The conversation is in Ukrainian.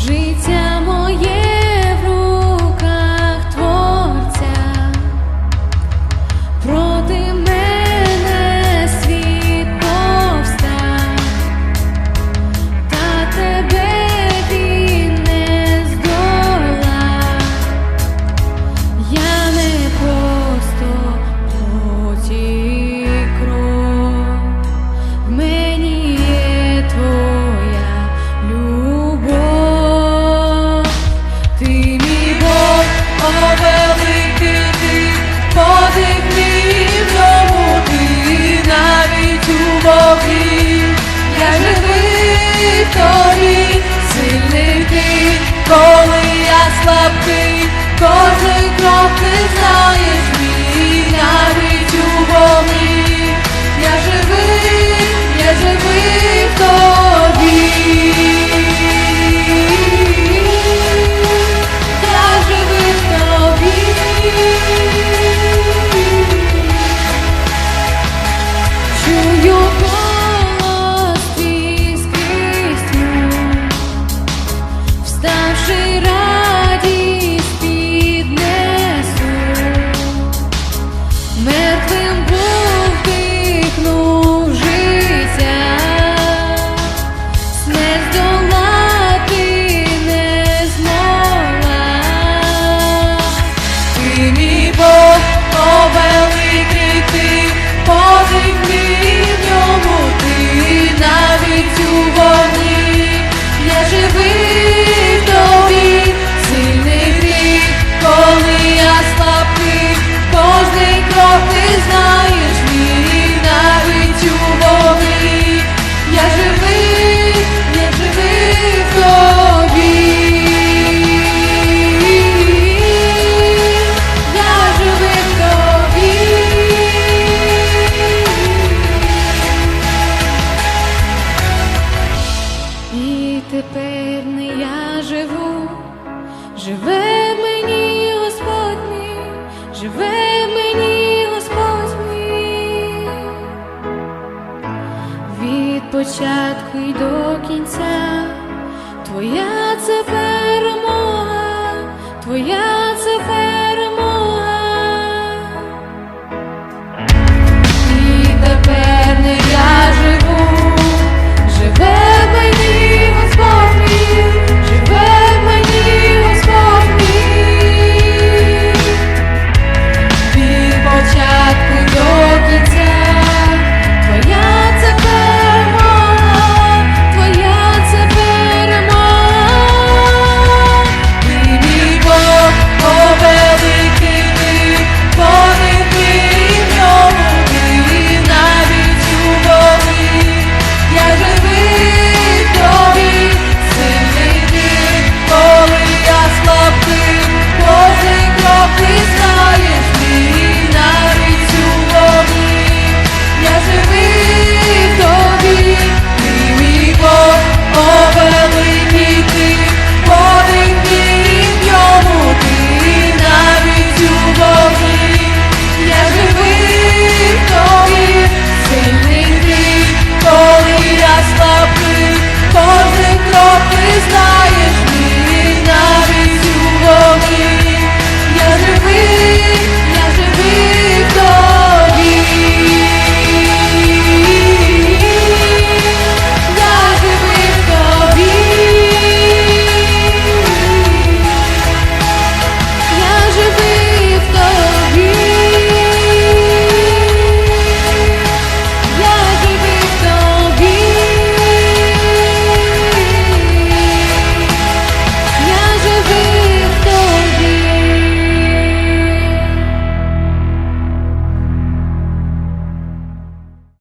життя. go. тепер не я живу, живе мені Господь мій, живе мені Господь мій. Від початку й до кінця твоя.